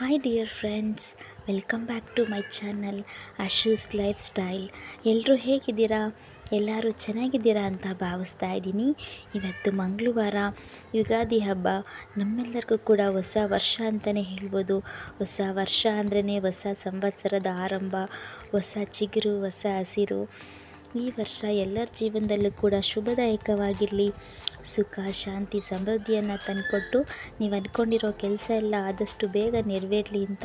Hi dear friends welcome back to my channel Ashu's lifestyle ಎಲ್ಲರೂ ಹೇಗಿದ್ದೀರಾ? ಎಲ್ಲರೂ ಚೆನ್ನಾಗಿದ್ದೀರಾ ಅಂತ ಭಾವಿಸ್ತಾ ಇದ್ದೀನಿ. ಇವತ್ತು ಮಂಗಳವಾರ, ಯುಗಾದಿ ಹಬ್ಬ. ನಮ್ಮೆಲ್ಲರಿಗೂ ಕೂಡ ಹೊಸ ವರ್ಷ ಅಂತಲೇ ಹೇಳ್ಬೋದು. ಹೊಸ ವರ್ಷ ಅಂದ್ರೇ ಹೊಸ ಸಂವತ್ಸರದ ಆರಂಭ, ಹೊಸ ಚಿಗುರು, ಹೊಸ ಹಸಿರು. ಈ ವರ್ಷ ಎಲ್ಲರ ಜೀವನದಲ್ಲೂ ಕೂಡ ಶುಭದಾಯಕವಾಗಿರಲಿ. ಸುಖ, ಶಾಂತಿ, ಸಮೃದ್ಧಿಯನ್ನು ತಂದುಕೊಟ್ಟು ನೀವು ಅಂದ್ಕೊಂಡಿರೋ ಕೆಲಸ ಎಲ್ಲ ಆದಷ್ಟು ಬೇಗ ನೆರವೇರಲಿ ಅಂತ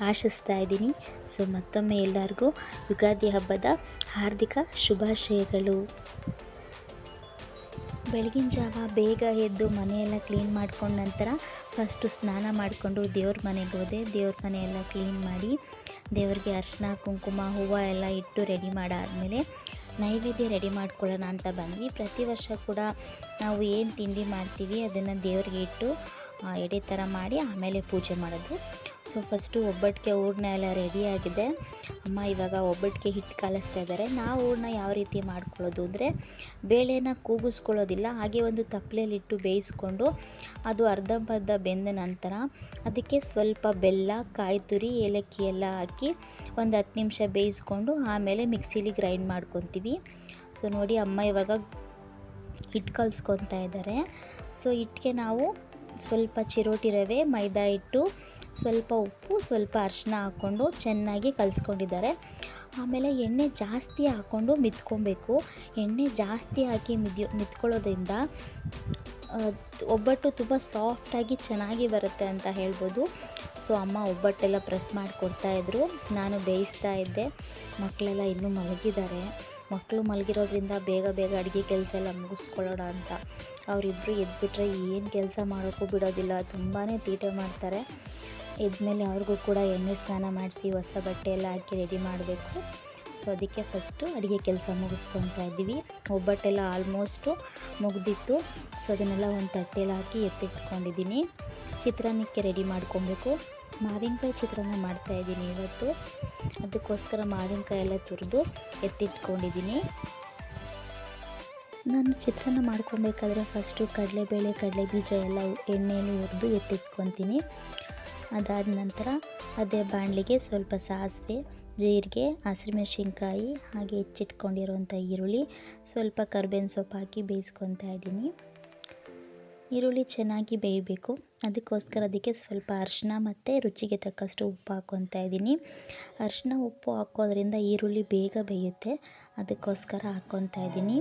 ಆಶಿಸ್ತಾ ಇದ್ದೀನಿ. ಸೊ, ಮತ್ತೊಮ್ಮೆ ಎಲ್ಲರಿಗೂ ಯುಗಾದಿ ಹಬ್ಬದ ಹಾರ್ದಿಕ ಶುಭಾಶಯಗಳು. ಬೆಳಗಿನ ಜಾವ ಬೇಗ ಎದ್ದು ಮನೆಯೆಲ್ಲ ಕ್ಲೀನ್ ಮಾಡ್ಕೊಂಡ ನಂತರ ಫಸ್ಟು ಸ್ನಾನ ಮಾಡಿಕೊಂಡು ದೇವ್ರ ಮನೆಗೆ ಹೋದೆ. ದೇವ್ರ ಮನೆಯೆಲ್ಲ ಕ್ಲೀನ್ ಮಾಡಿ ದೇವರಿಗೆ ಅರ್ಶಿನ, ಕುಂಕುಮ, ಹೂವು ಎಲ್ಲ ಇಟ್ಟು ರೆಡಿ ಮಾಡಾದಮೇಲೆ ನೈವೇದ್ಯ ರೆಡಿ ಮಾಡ್ಕೊಳ್ಳೋಣ ಅಂತ ಬಂದ್ವಿ. ಪ್ರತಿ ವರ್ಷ ಕೂಡ ನಾವು ಏನು ತಿಂಡಿ ಮಾಡ್ತೀವಿ ಅದನ್ನು ದೇವ್ರಿಗೆ ಇಟ್ಟು ಎಡೆ ಥರ ಮಾಡಿ ಆಮೇಲೆ ಪೂಜೆ ಮಾಡೋದು. ಸೊ ಫಸ್ಟು ಒಬ್ಬಟ್ಟಿಗೆ ಹೂರ್ಣ ಎಲ್ಲ ರೆಡಿಯಾಗಿದೆ ಅಮ್ಮ ಇವಾಗ ಒಬ್ಬಟ್ಟಿಗೆ ಹಿಟ್ಟು ಕಲಿಸ್ತಾ ಇದ್ದಾರೆ ನಾವು ಹೂರ್ಣ ಯಾವ ರೀತಿ ಮಾಡ್ಕೊಳ್ಳೋದು ಅಂದರೆ ಬೇಳೆನ ಕೂಗಿಸ್ಕೊಳ್ಳೋದಿಲ್ಲ, ಹಾಗೆ ಒಂದು ತಪ್ಪಲೆಯಲ್ಲಿಟ್ಟು ಬೇಯಿಸ್ಕೊಂಡು ಅದು ಅರ್ಧಂಬರ್ಧ ಬೆಂದ ನಂತರ ಅದಕ್ಕೆ ಸ್ವಲ್ಪ ಬೆಲ್ಲ ಕಾಯಿ ತುರಿ ಏಲಕ್ಕಿ ಎಲ್ಲ ಹಾಕಿ ಒಂದು ಹತ್ತು ನಿಮಿಷ ಬೇಯಿಸ್ಕೊಂಡು ಆಮೇಲೆ ಮಿಕ್ಸಿಲಿ ಗ್ರೈಂಡ್ ಮಾಡ್ಕೊತೀವಿ. ಸೊ ನೋಡಿ ಅಮ್ಮ ಇವಾಗ ಹಿಟ್ಟು ಕಲಿಸ್ಕೊತಾ ಇದ್ದಾರೆ ಸೊ ಹಿಟ್ಟಿಗೆ ನಾವು ಸ್ವಲ್ಪ ಚಿರೋಟಿ ರವೆ, ಮೈದಾ ಹಿಟ್ಟು ಸ್ವಲ್ಪ ಉಪ್ಪು, ಸ್ವಲ್ಪ ಅರಿಶಿನ ಹಾಕ್ಕೊಂಡು ಚೆನ್ನಾಗಿ ಕಲಿಸ್ಕೊಂಡಿದ್ದಾರೆ. ಆಮೇಲೆ ಎಣ್ಣೆ ಜಾಸ್ತಿ ಹಾಕ್ಕೊಂಡು ಮಿತ್ಕೊಬೇಕು. ಎಣ್ಣೆ ಜಾಸ್ತಿ ಹಾಕಿ ಮಿದ್ಯೋ ಮಿತ್ಕೊಳ್ಳೋದ್ರಿಂದ ಒಬ್ಬಟ್ಟು ತುಂಬ ಸಾಫ್ಟಾಗಿ ಚೆನ್ನಾಗಿ ಬರುತ್ತೆ ಅಂತ ಹೇಳ್ಬೋದು. ಸೊ, ಅಮ್ಮ ಒಬ್ಬಟ್ಟೆಲ್ಲ ಪ್ರೆಸ್ ಮಾಡಿಕೊಡ್ತಾಯಿದ್ರು ನಾನು ಬೇಯಿಸ್ತಾ ಇದ್ದೆ. ಮಕ್ಕಳೆಲ್ಲ ಇನ್ನೂ ಮಲಗಿದ್ದಾರೆ. ಮಕ್ಕಳು ಮಲಗಿರೋದ್ರಿಂದ ಬೇಗ ಬೇಗ ಅಡುಗೆ ಕೆಲಸ ಎಲ್ಲ ಮುಗಿಸ್ಕೊಳ್ಳೋಣ ಅಂತ. ಅವರಿಬ್ಬರು ಎದ್ಬಿಟ್ರೆ ಏನು ಕೆಲಸ ಮಾಡೋಕ್ಕೂ ಬಿಡೋದಿಲ್ಲ. ತುಂಬಾ ತೀಟೆ ಮಾಡ್ತಾರೆ. ಎದ್ಮೇಲೆ ಅವ್ರಿಗೂ ಕೂಡ ಎಣ್ಣೆ ಸ್ನಾನ ಮಾಡಿಸಿ ಹೊಸ ಬಟ್ಟೆ ಎಲ್ಲ ಹಾಕಿ ರೆಡಿ ಮಾಡಬೇಕು. ಸೊ ಅದಕ್ಕೆ ಫಸ್ಟು ಅಡುಗೆ ಕೆಲಸ ಮುಗಿಸ್ಕೊತಾ ಇದ್ದೀವಿ. ಒಬ್ಬಟ್ಟೆಲ್ಲ ಆಲ್ಮೋಸ್ಟು ಮುಗ್ದಿತ್ತು. ಸೊ ಅದನ್ನೆಲ್ಲ ಒಂದು ತಟ್ಟೆಲಿ ಹಾಕಿ ಎತ್ತಿಟ್ಕೊಂಡಿದ್ದೀನಿ. ಚಿತ್ರಾನ್ನಕ್ಕೆ ರೆಡಿ ಮಾಡ್ಕೊಬೇಕು. ಮಾವಿನಕಾಯಿ ಚಿತ್ರಾನ್ನ ಮಾಡ್ತಾಯಿದ್ದೀನಿ ಇವತ್ತು. ಅದಕ್ಕೋಸ್ಕರ ಮಾವಿನಕಾಯಿ ಎಲ್ಲ ತುರಿದು ಎತ್ತಿಟ್ಕೊಂಡಿದ್ದೀನಿ. ನಾನು ಚಿತ್ರಾನ್ನ ಮಾಡ್ಕೊಬೇಕಾದ್ರೆ ಫಸ್ಟು ಕಡಲೆಬೇಳೆ ಕಡಲೆ ಬೀಜ ಎಲ್ಲ ಎಣ್ಣೆಯಲ್ಲಿ ಹುರಿದು ಎತ್ತಿಟ್ಕೊತೀನಿ. ಅದಾದ ನಂತರ ಅದೇ ಬಾಣಲಿಗೆ ಸ್ವಲ್ಪ ಸಾಸಿವೆ, ಜೀರಿಗೆ ಹಸಿಮೆಣ್ಸಿನ್ಕಾಯಿ ಹಾಗೆ ಹೆಚ್ಚಿಟ್ಕೊಂಡಿರುವಂಥ ಈರುಳ್ಳಿ, ಸ್ವಲ್ಪ ಕರ್ಬೇವಿನ ಸೊಪ್ಪು ಹಾಕಿ ಬೇಯಿಸ್ಕೊತಾ ಇದ್ದೀನಿ. ಈರುಳ್ಳಿ ಚೆನ್ನಾಗಿ ಬೇಯಬೇಕು. ಅದಕ್ಕೋಸ್ಕರ ಅದಕ್ಕೆ ಸ್ವಲ್ಪ ಅರಿಶಿನ ಮತ್ತು ರುಚಿಗೆ ತಕ್ಕಷ್ಟು ಉಪ್ಪು ಹಾಕ್ಕೊತಾ ಇದ್ದೀನಿ. ಅರಿಶಿನ ಉಪ್ಪು ಹಾಕೋದ್ರಿಂದ ಈರುಳ್ಳಿ ಬೇಗ ಬೇಯುತ್ತೆ. ಅದಕ್ಕೋಸ್ಕರ ಹಾಕ್ಕೊತಾ ಇದ್ದೀನಿ.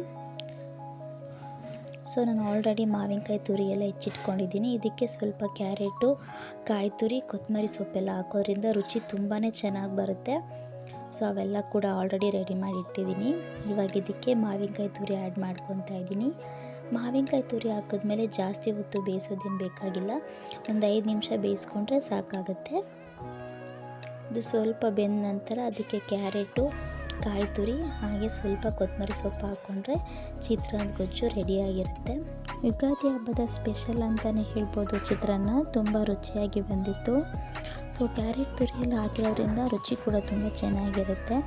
ಸೊ ನಾನು ಆಲ್ರೆಡಿ ಮಾವಿನಕಾಯಿ ತುರಿ ಎಲ್ಲ ಹೆಚ್ಚಿಟ್ಕೊಂಡಿದ್ದೀನಿ. ಇದಕ್ಕೆ ಸ್ವಲ್ಪ ಕ್ಯಾರೆಟು, ಕಾಯಿ ತುರಿ, ಕೊತ್ತಂಬರಿ ಸೊಪ್ಪೆಲ್ಲ ಹಾಕೋದ್ರಿಂದ ರುಚಿ ತುಂಬಾ ಚೆನ್ನಾಗಿ ಬರುತ್ತೆ. ಸೊ ಅವೆಲ್ಲ ಕೂಡ ಆಲ್ರೆಡಿ ರೆಡಿ ಮಾಡಿ ಇಟ್ಟಿದ್ದೀನಿ ಇವಾಗ ಇದಕ್ಕೆ ಮಾವಿನಕಾಯಿ ತುರಿ ಆ್ಯಡ್ ಮಾಡ್ಕೊತಾ ಇದ್ದೀನಿ. ಮಾವಿನಕಾಯಿ ತುರಿ ಹಾಕಿದ್ಮೇಲೆ ಜಾಸ್ತಿ ಹೊತ್ತು ಬೇಯಿಸೋದೇನು ಬೇಕಾಗಿಲ್ಲ. ಒಂದು ಐದು ನಿಮಿಷ ಬೇಯಿಸ್ಕೊಂಡ್ರೆ ಸಾಕಾಗುತ್ತೆ. ಇದು ಸ್ವಲ್ಪ ಬೆಂದ ನಂತರ ಅದಕ್ಕೆ ಕ್ಯಾರೆಟು ಕಾಯಿ ತುರಿ ಹಾಗೆ ಸ್ವಲ್ಪ ಕೊತ್ತಂಬರಿ ಸೊಪ್ಪು ಹಾಕ್ಕೊಂಡ್ರೆ ಚಿತ್ರಾನ್ನ ಗೊಜ್ಜು ರೆಡಿಯಾಗಿರುತ್ತೆ. ಯುಗಾದಿ ಹಬ್ಬದ ಸ್ಪೆಷಲ್ ಅಂತಲೇ ಹೇಳ್ಬೋದು ಚಿತ್ರಾನ್ನ, ತುಂಬ ರುಚಿಯಾಗಿ ಬಂದಿತ್ತು. ಸೊ ಕ್ಯಾರೆಟ್ ತುರಿಯೆಲ್ಲ ಹಾಕಿರೋದ್ರಿಂದ ರುಚಿ ಕೂಡ ತುಂಬ ಚೆನ್ನಾಗಿರುತ್ತೆ.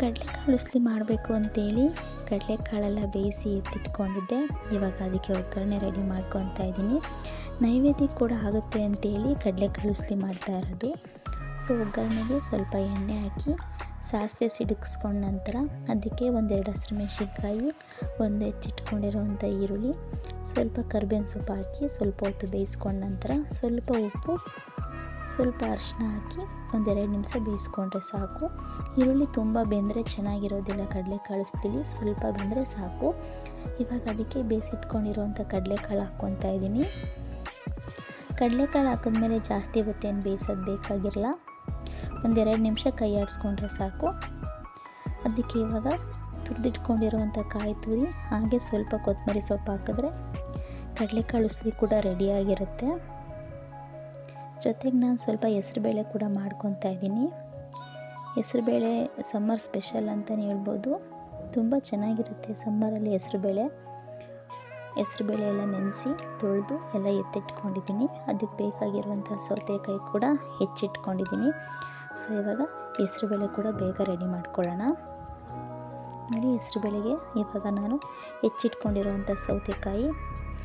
ಕಡಲೆಕಾಳು ಉಸ್ಲಿ ಮಾಡಬೇಕು ಅಂತೇಳಿ ಕಡಲೆಕಾಳೆಲ್ಲ ಬೇಯಿಸಿ ಎತ್ತಿಟ್ಕೊಂಡಿದ್ದೆ. ಇವಾಗ ಅದಕ್ಕೆ ಒಗ್ಗರಣೆ ರೆಡಿ ಮಾಡ್ಕೊತಾ ಇದ್ದೀನಿ. ನೈವೇದ್ಯ ಕೂಡ ಆಗುತ್ತೆ ಅಂತೇಳಿ ಕಡಲೆಕಾಳು ಉಸ್ಲಿ ಮಾಡ್ತಾ ಇರೋದು. ಸೊ ಒಗ್ಗರಣೆಗೆ ಸ್ವಲ್ಪ ಎಣ್ಣೆ ಹಾಕಿ ಸಾಸಿವೆ ಸಿಡಿಸ್ಕೊಂಡ ನಂತರ ಅದಕ್ಕೆ ಒಂದೆರಡು ಹಸಿರು ಮೆಣಸಿನ್ಕಾಯಿ ಒಂದು ಹೆಚ್ಚಿಟ್ಕೊಂಡಿರುವಂಥ ಈರುಳ್ಳಿ, ಸ್ವಲ್ಪ ಕರ್ಬೇವಿನ ಸೊಪ್ಪು ಹಾಕಿ ಸ್ವಲ್ಪ ಹೊತ್ತು ಬೇಯಿಸ್ಕೊಂಡ ನಂತರ ಸ್ವಲ್ಪ ಉಪ್ಪು, ಸ್ವಲ್ಪ ಅರಿಶಿನ ಹಾಕಿ ಒಂದೆರಡು ನಿಮಿಷ ಬೇಯಿಸ್ಕೊಂಡ್ರೆ ಸಾಕು. ಈರುಳ್ಳಿ ತುಂಬ ಬೆಂದರೆ ಚೆನ್ನಾಗಿರೋದಿಲ್ಲ ಕಡಲೆಕಾಳು ಕಳಿಸ್ತೀವಿ ಸ್ವಲ್ಪ ಬೆಂದರೆ ಸಾಕು. ಇವಾಗ ಅದಕ್ಕೆ ಬೇಯಿಸಿಟ್ಕೊಂಡಿರುವಂಥ ಕಡಲೆಕಾಳು ಹಾಕ್ಕೊತಾ ಇದ್ದೀನಿ. ಕಡಲೆಕಾಳು ಹಾಕಿದ್ಮೇಲೆ ಜಾಸ್ತಿ ಹೊತ್ತೇನು ಬೇಯಿಸೋದು ಬೇಕಾಗಿರಲ್ಲ. ಒಂದೆರಡು ನಿಮಿಷ ಕೈ ಆಡಿಸ್ಕೊಂಡ್ರೆ ಸಾಕು. ಅದಕ್ಕೆ ಇವಾಗ ತುರಿದಿಟ್ಕೊಂಡಿರುವಂಥ ಕಾಯಿ ತುರಿ, ಹಾಗೆ ಸ್ವಲ್ಪ ಕೊತ್ತಂಬರಿ ಸೊಪ್ಪು ಹಾಕಿದ್ರೆ ಕಡಲೆಕಾಳು ಉಸ್ಲಿ ಕೂಡ ರೆಡಿಯಾಗಿರುತ್ತೆ ಜೊತೆಗೆ ನಾನು ಸ್ವಲ್ಪ ಹೆಸರುಬೇಳೆ ಕೂಡ ಮಾಡ್ಕೊತಾ ಇದ್ದೀನಿ. ಹೆಸರುಬೇಳೆ ಸಮ್ಮರ್ ಸ್ಪೆಷಲ್ ಅಂತಲೇ ಹೇಳ್ಬೋದು. ತುಂಬ ಚೆನ್ನಾಗಿರುತ್ತೆ ಸಮ್ಮರಲ್ಲಿ ಹೆಸರುಬೇಳೆ. ಹೆಸರುಬೇಳೆ ಎಲ್ಲ ನೆನೆಸಿ ತೊಳೆದು ಎಲ್ಲ ಎತ್ತಿಟ್ಕೊಂಡಿದ್ದೀನಿ. ಅದಕ್ಕೆ ಬೇಕಾಗಿರುವಂಥ ಸೌತೆಕಾಯಿ ಕೂಡ ಹೆಚ್ಚಿಟ್ಕೊಂಡಿದ್ದೀನಿ. ಸೊ ಇವಾಗ ಹೆಸ್ರುಬೇಳೆ ಕೂಡ ಬೇಗ ರೆಡಿ ಮಾಡ್ಕೊಳ್ಳೋಣ. ನೋಡಿ ಹೆಸ್ರುಬೇಳೆಗೆ ಇವಾಗ ನಾನು ಹೆಚ್ಚಿಟ್ಕೊಂಡಿರುವಂಥ ಸೌತೆಕಾಯಿ,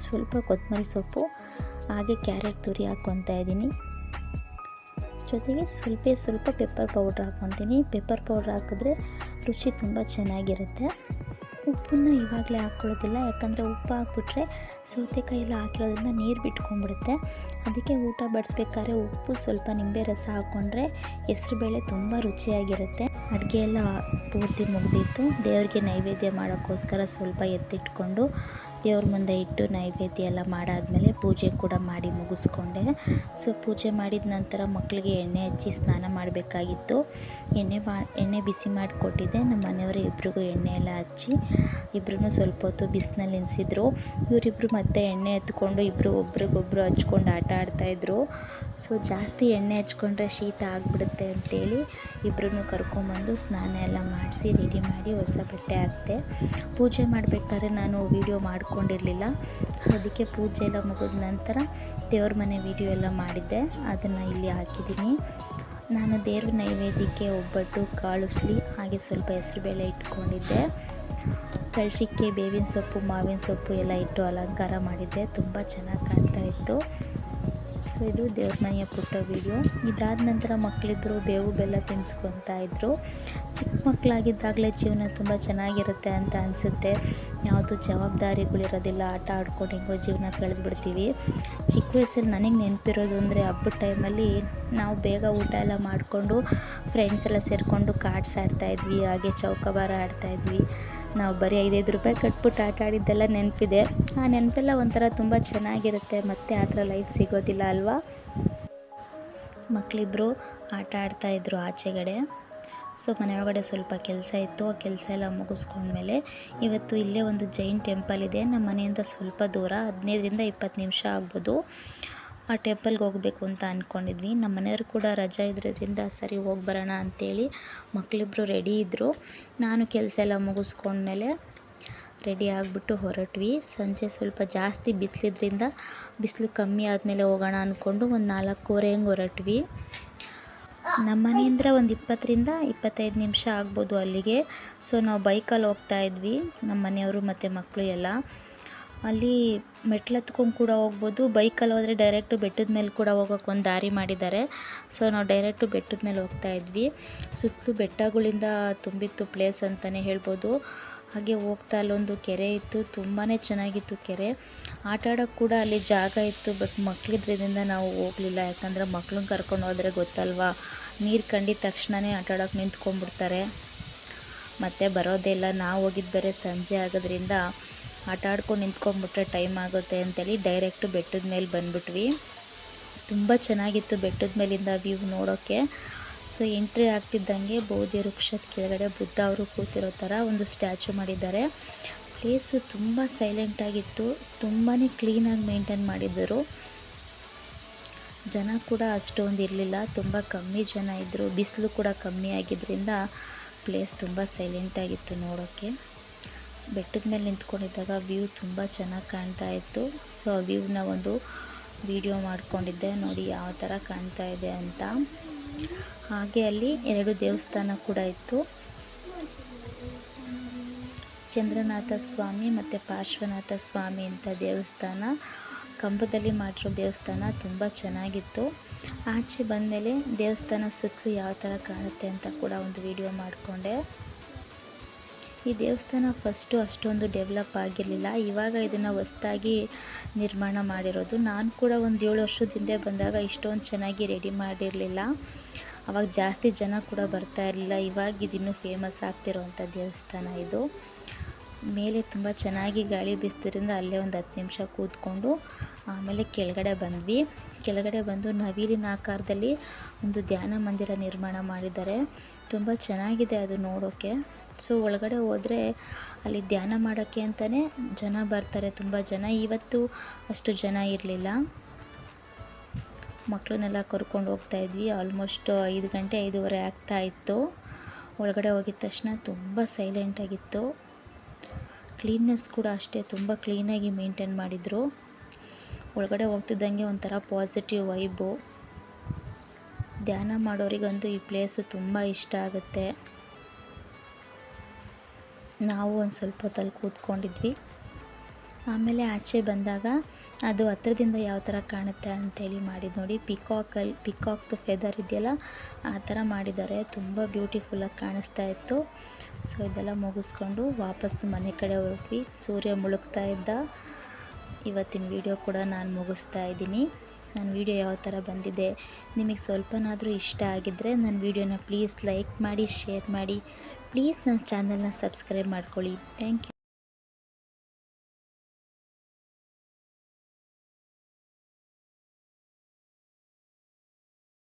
ಸ್ವಲ್ಪ ಕೊತ್ತಂಬರಿ ಸೊಪ್ಪು, ಹಾಗೆ ಕ್ಯಾರೆಟ್ ತುರಿ ಹಾಕ್ಕೊತಾ ಇದ್ದೀನಿ. ಜೊತೆಗೆ ಸ್ವಲ್ಪ ಸ್ವಲ್ಪ ಪೆಪ್ಪರ್ ಪೌಡ್ರ್ ಹಾಕ್ಕೊತೀನಿ. ಪೆಪ್ಪರ್ ಪೌಡ್ರ್ ಹಾಕಿದ್ರೆ ರುಚಿ ತುಂಬ ಚೆನ್ನಾಗಿರುತ್ತೆ. ಉಪ್ಪನ್ನು ಇವಾಗಲೇ ಹಾಕ್ಕೊಳ್ಳೋದಿಲ್ಲ, ಯಾಕಂದರೆ ಉಪ್ಪು ಹಾಕ್ಬಿಟ್ರೆ ಸೌತೆಕಾಯಿ ಎಲ್ಲ ಹಾಕಿರೋದ್ರಿಂದ ನೀರು ಬಿಟ್ಕೊಂಡ್ಬಿಡುತ್ತೆ. ಅದಕ್ಕೆ ಊಟ ಬಡಿಸ್ಬೇಕಾದ್ರೆ ಉಪ್ಪು, ಸ್ವಲ್ಪ ನಿಂಬೆ ರಸ ಹಾಕ್ಕೊಂಡ್ರೆ ಹೆಸ್ರುಬೇಳೆ ತುಂಬ ರುಚಿಯಾಗಿರುತ್ತೆ. ಅಡುಗೆ ಎಲ್ಲ ಪೂರ್ತಿ ಮುಗ್ದಿತ್ತು. ದೇವ್ರಿಗೆ ನೈವೇದ್ಯ ಮಾಡೋಕ್ಕೋಸ್ಕರ ಸ್ವಲ್ಪ ಎತ್ತಿಟ್ಕೊಂಡು ದೇವ್ರ ಮುಂದೆ ಇಟ್ಟು ನೈವೇದ್ಯ ಎಲ್ಲ ಮಾಡಾದಮೇಲೆ ಪೂಜೆ ಕೂಡ ಮಾಡಿ ಮುಗಿಸ್ಕೊಂಡೆ. ಸೊ ಪೂಜೆ ಮಾಡಿದ ನಂತರ ಮಕ್ಕಳಿಗೆ ಎಣ್ಣೆ ಹಚ್ಚಿ ಸ್ನಾನ ಮಾಡಬೇಕಾಗಿತ್ತು. ಎಣ್ಣೆ ಮಾ ಎಣ್ಣೆ ಬಿಸಿ ಮಾಡಿಕೊಟ್ಟಿದ್ದೆ. ನಮ್ಮ ಮನೆಯವರು ಇಬ್ರಿಗೂ ಎಣ್ಣೆ ಎಲ್ಲ ಹಚ್ಚಿ ಇಬ್ಬರೂ ಸ್ವಲ್ಪ ಹೊತ್ತು ಬಿಸಿನಲ್ಲಿ ನೆನೆಸಿದ್ರು ಇವರಿಬ್ಬರು ಮತ್ತೆ ಎಣ್ಣೆ ಎತ್ಕೊಂಡು ಇಬ್ಬರು ಒಬ್ರಿಗೊಬ್ರು ಹಚ್ಕೊಂಡು ಆಟ ಆಡ್ತಾಯಿದ್ರು ಸೊ ಜಾಸ್ತಿ ಎಣ್ಣೆ ಹಚ್ಕೊಂಡ್ರೆ ಶೀತ ಆಗಿಬಿಡುತ್ತೆ ಅಂತೇಳಿ ಇಬ್ಬರೂ ಕರ್ಕೊಂಬಂದು ಸ್ನಾನ ಎಲ್ಲ ಮಾಡಿಸಿ, ರೆಡಿ ಮಾಡಿ ಹೊಸ ಬಟ್ಟೆ ಹಾಕ್ತೆ ಪೂಜೆ ಮಾಡಬೇಕಾದ್ರೆ ನಾನು ವಿಡಿಯೋ ವೀಡಿಯೋ ಮಾಡ್ಕೊಂಡಿರಲಿಲ್ಲ. ಸೊ ಅದಕ್ಕೆ ಪೂಜೆ ಎಲ್ಲ ಮುಗಿದ ನಂತರ ದೇವ್ರ ಮನೆ ವೀಡಿಯೋ ಎಲ್ಲ ಮಾಡಿದ್ದೆ. ಅದನ್ನು ಇಲ್ಲಿ ಹಾಕಿದ್ದೀನಿ. ನಾನು ದೇವ್ರ ನೈವೇದ್ಯಕ್ಕೆ ಒಬ್ಬಟ್ಟು ಕಾಳುಸ್ಲಿ, ಹಾಗೆ ಸ್ವಲ್ಪ ಹೆಸರುಬೇಳೆ ಇಟ್ಕೊಂಡಿದ್ದೆ. ಕಳಶಕ್ಕೆ ಬೇವಿನ ಸೊಪ್ಪು, ಮಾವಿನ ಸೊಪ್ಪು ಎಲ್ಲ ಇಟ್ಟು ಅಲಂಕಾರ ಮಾಡಿದ್ದೆ. ತುಂಬ ಚೆನ್ನಾಗಿ ಕಾಣ್ತಾ ಇತ್ತು. ಸೊ ಇದು ದೇವ್ರ ಮನೆಯ ಪುಟ್ಟ ವೀಡಿಯೋ ಇದಾದ ನಂತರ ಮಕ್ಕಳಿಬ್ಬರು ಬೇವು ಬೆಲ್ಲ ತಿನ್ಸ್ಕೊತಾ ಇದ್ದರು ಚಿಕ್ಕ ಮಕ್ಕಳಾಗಿದ್ದಾಗಲೇ ಜೀವನ ತುಂಬ ಚೆನ್ನಾಗಿರುತ್ತೆ ಅಂತ ಅನಿಸುತ್ತೆ. ಯಾವುದು ಜವಾಬ್ದಾರಿಗಳಿರೋದಿಲ್ಲ, ಆಟ ಆಡ್ಕೊಂಡು ಹೆಂಗೋ ಜೀವನ ಕಳೆದ್ಬಿಡ್ತೀವಿ. ಚಿಕ್ಕ ವಯಸ್ಸಲ್ಲಿ ನನಗೆ ನೆನಪಿರೋದು ಅಂದರೆ ಹಬ್ಬದ ಟೈಮಲ್ಲಿ ನಾವು ಬೇಗ ಊಟ ಎಲ್ಲ ಮಾಡಿಕೊಂಡು ಫ್ರೆಂಡ್ಸ್ ಎಲ್ಲ ಸೇರಿಕೊಂಡು ಕಾರ್ಡ್ಸ್ ಆಡ್ತಾಯಿದ್ವಿ ಹಾಗೆ ಚೌಕಬಾರ ಆಡ್ತಾಯಿದ್ವಿ ನಾವು ಬರೀ ಐದೈದು ರೂಪಾಯಿ ಕಟ್ಬಿಟ್ಟು ಆಟ ಆಡಿದ್ದೆಲ್ಲ ನೆನಪಿದೆ. ಆ ನೆನಪೆಲ್ಲ ಒಂಥರ ತುಂಬ ಚೆನ್ನಾಗಿರುತ್ತೆ, ಮತ್ತೆ ಆ ಥರ ಲೈಫ್ ಸಿಗೋದಿಲ್ಲ ಅಲ್ವಾ? ಮಕ್ಕಳಿಬ್ಬರು ಆಟ ಆಡ್ತಾಯಿದ್ರು ಆಚೆಗಡೆ. ಸೊ ಮನೆ ಒಳಗಡೆ ಸ್ವಲ್ಪ ಕೆಲಸ ಇತ್ತು. ಆ ಕೆಲಸ ಎಲ್ಲ ಮುಗಿಸ್ಕೊಂಡ್ಮೇಲೆ ಇವತ್ತು ಇಲ್ಲೇ ಒಂದು ಜೈನ್ ಟೆಂಪಲ್ ಇದೆ. ನಮ್ಮ ಮನೆಯಿಂದ ಸ್ವಲ್ಪ ದೂರ, ಹದಿನೈದರಿಂದ ಇಪ್ಪತ್ತು ನಿಮಿಷ ಆಗ್ಬೋದು. ಆ ಟೆಂಪಲ್ಗೆ ಹೋಗಬೇಕು ಅಂತ ಅಂದ್ಕೊಂಡಿದ್ವಿ ನಮ್ಮ ಮನೆಯವರು ಕೂಡ ರಜೆ ಇದ್ರಿಂದ ಸರಿ ಹೋಗಿ ಬರೋಣ ಅಂಥೇಳಿ ಮಕ್ಕಳಿಬ್ರು ರೆಡಿ ಇದ್ದರು ನಾನು ಕೆಲಸ ಎಲ್ಲ ಮುಗಿಸ್ಕೊಂಡ್ಮೇಲೆ ರೆಡಿ ಆಗಿಬಿಟ್ಟು ಹೊರಟ್ವಿ. ಸಂಜೆ ಸ್ವಲ್ಪ ಜಾಸ್ತಿ ಬಿಸಿಲಿದ್ರಿಂದ ಬಿಸಿಲು ಕಮ್ಮಿ ಆದಮೇಲೆ ಹೋಗೋಣ ಅಂದ್ಕೊಂಡು ಒಂದು ನಾಲ್ಕೂವರೆ ಹಂಗೆ ಹೊರಟ್ವಿ. ನಮ್ಮ ಮನೆಯಿಂದ ಒಂದು ಇಪ್ಪತ್ತರಿಂದ ಇಪ್ಪತ್ತೈದು ನಿಮಿಷ ಆಗ್ಬೋದು ಅಲ್ಲಿಗೆ. ಸೊ ನಾವು ಬೈಕಲ್ಲಿ ಹೋಗ್ತಾ ಇದ್ವಿ. ನಮ್ಮ ಮನೆಯವರು ಮತ್ತು ಮಕ್ಕಳು ಎಲ್ಲ. ಅಲ್ಲಿ ಮೆಟ್ಲು ಹತ್ಕೊಂಡು ಕೂಡ ಹೋಗ್ಬೋದು. ಬೈಕಲ್ಲಿ ಹೋದರೆ ಡೈರೆಕ್ಟು ಬೆಟ್ಟದ ಮೇಲೆ ಕೂಡ ಹೋಗೋಕೆ ಒಂದು ದಾರಿ ಮಾಡಿದ್ದಾರೆ. ಸೊ ನಾವು ಡೈರೆಕ್ಟು ಬೆಟ್ಟದ ಮೇಲೆ ಹೋಗ್ತಾ ಇದ್ವಿ. ಸುತ್ತಲೂ ಬೆಟ್ಟಗಳಿಂದ ತುಂಬಿತ್ತು ಪ್ಲೇಸ್ ಅಂತಲೇ ಹೇಳ್ಬೋದು. ಹಾಗೆ ಹೋಗ್ತಾ ಅಲ್ಲೊಂದು ಕೆರೆ ಇತ್ತು. ತುಂಬಾ ಚೆನ್ನಾಗಿತ್ತು ಕೆರೆ. ಆಟ ಆಡೋಕ್ಕೆ ಕೂಡ ಅಲ್ಲಿ ಜಾಗ ಇತ್ತು ಬಟ್ ಮಕ್ಕಳಿದ್ರಿಂದ ನಾವು ಹೋಗಲಿಲ್ಲ. ಯಾಕಂದರೆ ಮಕ್ಳನ್ನ ಕರ್ಕೊಂಡು ಹೋದರೆ ಗೊತ್ತಲ್ವಾ? ನೀರು ಕಂಡಿದ ತಕ್ಷಣವೇ ಆಟ ಆಡೋಕೆ ನಿಂತ್ಕೊಂಡ್ಬಿಡ್ತಾರೆ. ಮತ್ತೆ ಬರೋದೇ ಇಲ್ಲ. ನಾವು ಹೋಗಿದ್ದು ಬೇರೆ ಸಂಜೆ ಆಗೋದ್ರಿಂದ ಆಟ ಆಡ್ಕೊಂಡು ನಿಂತ್ಕೊಂಡ್ಬಿಟ್ರೆ ಟೈಮ್ ಆಗುತ್ತೆ ಅಂತೇಳಿ ಡೈರೆಕ್ಟು ಬೆಟ್ಟದ ಮೇಲೆ ಬಂದ್ಬಿಟ್ವಿ. ತುಂಬ ಚೆನ್ನಾಗಿತ್ತು ಬೆಟ್ಟದ ಮೇಲಿಂದ ವ್ಯೂ ನೋಡೋಕ್ಕೆ ಸೊ ಎಂಟ್ರಿ ಆಗ್ತಿದ್ದಂಗೆ ಬೋಧಿ ವೃಕ್ಷದ ಕೆಳಗಡೆ ಬುದ್ಧ ಅವರು ಕೂತಿರೋ ಥರ ಒಂದು ಸ್ಟ್ಯಾಚು ಮಾಡಿದ್ದಾರೆ. ಪ್ಲೇಸು ತುಂಬ ಸೈಲೆಂಟಾಗಿತ್ತು ತುಂಬಾ ಕ್ಲೀನಾಗಿ ಮೇಂಟೈನ್ ಮಾಡಿದ್ದರು ಜನ ಕೂಡ ಅಷ್ಟೊಂದು ಇರಲಿಲ್ಲ. ತುಂಬ ಕಮ್ಮಿ ಜನ ಇದ್ದರು ಬಿಸಿಲು ಕೂಡ ಕಮ್ಮಿ ಆಗಿದ್ದರಿಂದ ಪ್ಲೇಸ್ ತುಂಬ ಸೈಲೆಂಟಾಗಿತ್ತು ನೋಡೋಕ್ಕೆ ಬೆಟ್ಟದ ಮೇಲೆ ನಿಂತ್ಕೊಂಡಿದ್ದಾಗ ವ್ಯೂ ತುಂಬ ಚೆನ್ನಾಗಿ ಕಾಣ್ತಾ ಇತ್ತು. ಸೊ ಆ ವ್ಯೂನ ಒಂದು ವಿಡಿಯೋ ಮಾಡ್ಕೊಂಡಿದ್ದೆ. ನೋಡಿ ಯಾವ ಥರ ಕಾಣ್ತಾ ಇದೆ ಅಂತ. ಹಾಗೆ ಅಲ್ಲಿ ಎರಡು ದೇವಸ್ಥಾನ ಕೂಡ ಇತ್ತು. ಚಂದ್ರನಾಥ ಸ್ವಾಮಿ ಮತ್ತು ಪಾರ್ಶ್ವನಾಥ ಸ್ವಾಮಿ ಅಂತ ದೇವಸ್ಥಾನ. ಕಂಬದಲ್ಲಿ ಮಾಡಿರೋ ದೇವಸ್ಥಾನ. ತುಂಬ ಚೆನ್ನಾಗಿತ್ತು. ಆಚೆ ಬಂದಮೇಲೆ ದೇವಸ್ಥಾನ ಸುತ್ತಲೂ ಯಾವ ಥರ ಕಾಣುತ್ತೆ ಅಂತ ಕೂಡ ಒಂದು ವಿಡಿಯೋ ಮಾಡಿಕೊಂಡೆ. ಈ ದೇವಸ್ಥಾನ ಫಸ್ಟು ಅಷ್ಟೊಂದು ಡೆವಲಪ್ ಆಗಿರಲಿಲ್ಲ. ಇವಾಗ ಇದನ್ನು ಹೊಸ್ದಾಗಿ ನಿರ್ಮಾಣ ಮಾಡಿರೋದು. ನಾನು ಕೂಡ ಒಂದು ಏಳು ವರ್ಷದ ಹಿಂದೆ ಬಂದಾಗ ಇಷ್ಟೊಂದು ಚೆನ್ನಾಗಿ ರೆಡಿ ಮಾಡಿರಲಿಲ್ಲ. ಅವಾಗ ಜಾಸ್ತಿ ಜನ ಕೂಡ ಬರ್ತಾ ಇರಲಿಲ್ಲ. ಇವಾಗ ಇದಿನ್ನೂ ಫೇಮಸ್ ಆಗ್ತಿರೋವಂಥ ದೇವಸ್ಥಾನ ಇದು. ಮೇಲೆ ತುಂಬ ಚೆನ್ನಾಗಿ ಗಾಳಿ ಬೀಸ್ತಿರಿಂದ ಅಲ್ಲೇ ಒಂದು ಹತ್ತು ನಿಮಿಷ ಕೂತ್ಕೊಂಡು ಆಮೇಲೆ ಕೆಳಗಡೆ ಬಂದ್ವಿ. ಕೆಳಗಡೆ ಬಂದು ನವಿಲಿನ ಆಕಾರದಲ್ಲಿ ಒಂದು ಧ್ಯಾನ ಮಂದಿರ ನಿರ್ಮಾಣ ಮಾಡಿದ್ದಾರೆ. ತುಂಬ ಚೆನ್ನಾಗಿದೆ ಅದು ನೋಡೋಕ್ಕೆ ಸೊ ಒಳಗಡೆ ಹೋದರೆ ಅಲ್ಲಿ ಧ್ಯಾನ ಮಾಡೋಕ್ಕೆ ಅಂತಲೇ ಜನ ಬರ್ತಾರೆ, ತುಂಬ ಜನ. ಇವತ್ತು ಅಷ್ಟು ಜನ ಇರಲಿಲ್ಲ. ಮಕ್ಕಳನ್ನೆಲ್ಲ ಕರ್ಕೊಂಡು ಹೋಗ್ತಾ ಇದ್ವಿ. ಆಲ್ಮೋಸ್ಟ್ ಐದು ಗಂಟೆ, ಐದೂವರೆ ಆಗ್ತಾ ಇತ್ತು. ಒಳಗಡೆ ಹೋಗಿದ ತಕ್ಷಣ ತುಂಬ ಸೈಲೆಂಟಾಗಿತ್ತು ಕ್ಲೀನ್ನೆಸ್ ಕೂಡ ಅಷ್ಟೇ, ತುಂಬ ಕ್ಲೀನಾಗಿ ಮೇಂಟೈನ್ ಮಾಡಿದರು. ಒಳಗಡೆ ಹೋಗ್ತಿದ್ದಂಗೆ ಒಂಥರ ಪಾಸಿಟಿವ್ ವೈಬು ಧ್ಯಾನ ಮಾಡೋರಿಗಂತೂ ಈ ಪ್ಲೇಸು ತುಂಬ ಇಷ್ಟ ಆಗುತ್ತೆ. ನಾವು ಒಂದು ಸ್ವಲ್ಪ ಹೊತ್ತಲ್ಲಿ ಕೂತ್ಕೊಂಡಿದ್ವಿ. ಆಮೇಲೆ ಆಚೆ ಬಂದಾಗ ಅದು ಹತ್ರದಿಂದ ಯಾವ ಥರ ಕಾಣುತ್ತೆ ಅಂತೇಳಿ ಮಾಡಿದ್ದು ನೋಡಿ. ಪಿಕಾಕಲ್ಲಿ ಪಿಕಾಕ್ದು ಫೆದರ್ ಇದೆಯಲ್ಲ, ಆ ಥರ ಮಾಡಿದ್ದಾರೆ. ತುಂಬ ಬ್ಯೂಟಿಫುಲ್ಲಾಗಿ ಕಾಣಿಸ್ತಾ ಇತ್ತು. ಸೊ ಇದೆಲ್ಲ ಮುಗಿಸ್ಕೊಂಡು ವಾಪಸ್ಸು ಮನೆ ಕಡೆ ಹೊರಟ್ವಿ. ಸೂರ್ಯ ಮುಳುಗ್ತಾ ಇದ್ದ. ಇವತ್ತಿನ ವಿಡಿಯೋ ಕೂಡ ನಾನು ಮುಗಿಸ್ತಾ ಇದ್ದೀನಿ. ನನ್ನ ವಿಡಿಯೋ ಯಾವ ಥರ ಬಂದಿದೆ, ನಿಮಗೆ ಸ್ವಲ್ಪನಾದರೂ ಇಷ್ಟ ಆಗಿದ್ದರೆ ನನ್ನ ವಿಡಿಯೋನ ಪ್ಲೀಸ್ ಲೈಕ್ ಮಾಡಿ ಶೇರ್ ಮಾಡಿ. ಪ್ಲೀಸ್ ನನ್ನ ಚಾನಲ್ನ ಸಬ್ಸ್ಕ್ರೈಬ್ ಮಾಡ್ಕೊಳ್ಳಿ. Thank you